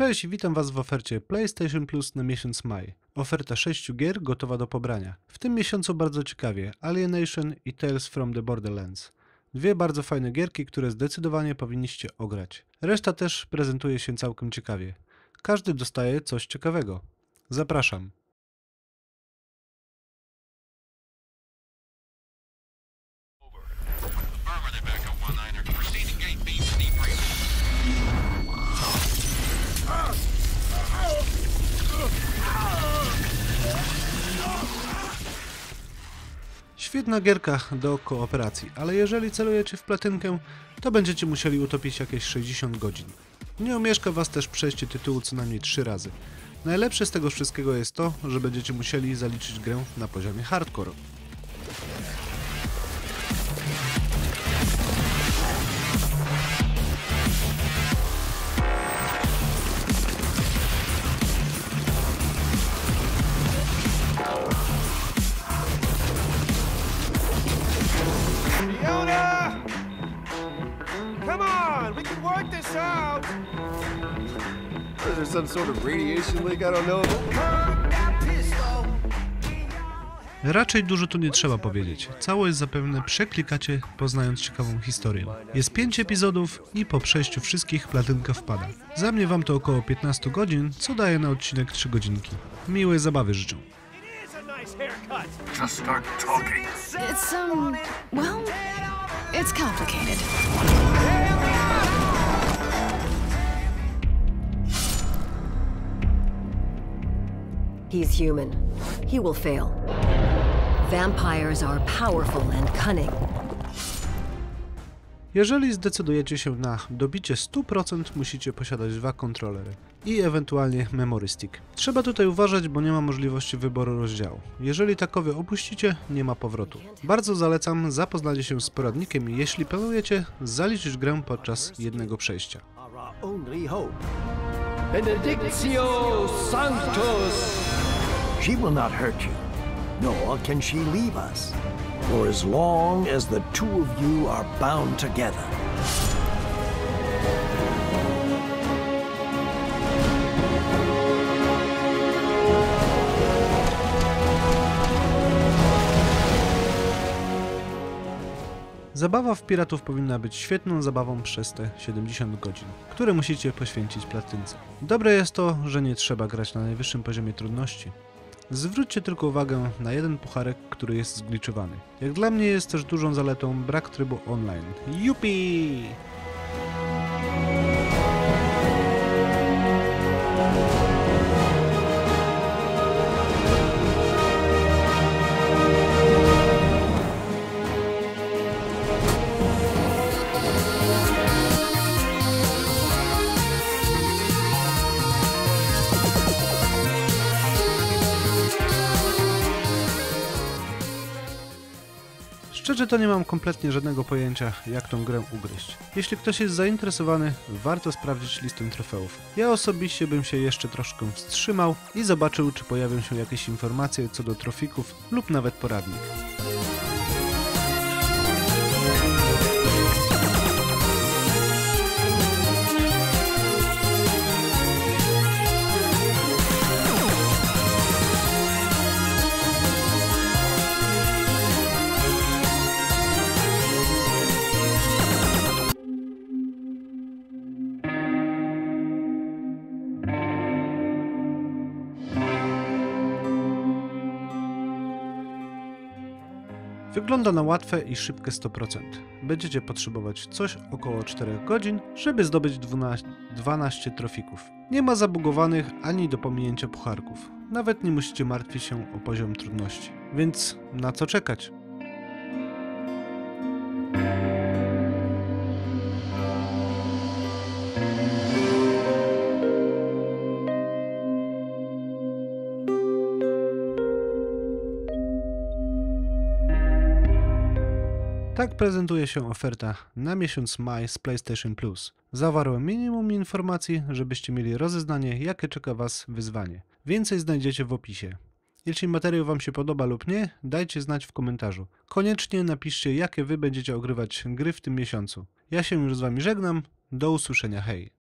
Cześć, witam Was w ofercie PlayStation Plus na miesiąc maj. Oferta 6 gier gotowa do pobrania. W tym miesiącu bardzo ciekawie Alienation i Tales from the Borderlands. Dwie bardzo fajne gierki, które zdecydowanie powinniście ograć. Reszta też prezentuje się całkiem ciekawie. Każdy dostaje coś ciekawego. Zapraszam. Świetna gierka do kooperacji, ale jeżeli celujecie w platynkę, to będziecie musieli utopić jakieś 60 godzin. Nie omieszka Was też przejście tytułu co najmniej 3 razy. Najlepsze z tego wszystkiego jest to, że będziecie musieli zaliczyć grę na poziomie hardcore. Is there some sort of radiation leak I don't know. Raczej dużo tu nie trzeba powiedzieć. Całość zapewne przeklikacie, poznając ciekawą historię. Jest 5 epizodów i po przejściu wszystkich platynka wpada. Za mnie wam to około 15 godzin, co daje na odcinek 3 godzinki. Miłej zabawy życzę. Just start talking. It's, um, well, it's complicated. He's human. He will fail. Vampires are powerful and cunning. Jeżeli zdecydujecie się na dobicie 100%, musicie posiadać dwa kontrolery i ewentualnie memory stick. Trzeba tutaj uważać, bo nie ma możliwości wyboru rozdziału. Jeżeli takowy opuścicie, nie ma powrotu. Bardzo zalecam zapoznanie się z poradnikiem, jeśli planujecie zaliczyć grę podczas jednego przejścia. Benedictio Sanctus! She will not hurt you, nor can she leave us, for as long as the two of you are bound together. Zabawa w piratów powinna być świetną zabawą przez te 70 godzin, które musicie poświęcić platynce. Dobre jest to, że nie trzeba grać na najwyższym poziomie trudności. Zwróćcie tylko uwagę na jeden pucharek, który jest zgliczowany. Jak dla mnie jest też dużą zaletą brak trybu online. Yupi! Szczerze to nie mam kompletnie żadnego pojęcia, jak tą grę ugryźć. Jeśli ktoś jest zainteresowany, warto sprawdzić listę trofeów. Ja osobiście bym się jeszcze troszkę wstrzymał i zobaczył, czy pojawią się jakieś informacje co do trofików lub nawet poradnik. Wygląda na łatwe i szybkie 100%. Będziecie potrzebować coś około 4 godzin, żeby zdobyć 12, 12 trofików. Nie ma zabugowanych ani do pominięcia pucharków. Nawet nie musicie martwić się o poziom trudności. Więc na co czekać? Tak prezentuje się oferta na miesiąc maj z PlayStation Plus. Zawarłem minimum informacji, żebyście mieli rozeznanie, jakie czeka Was wyzwanie. Więcej znajdziecie w opisie. Jeśli materiał Wam się podoba lub nie, dajcie znać w komentarzu. Koniecznie napiszcie, jakie Wy będziecie ogrywać gry w tym miesiącu. Ja się już z Wami żegnam. Do usłyszenia, hej!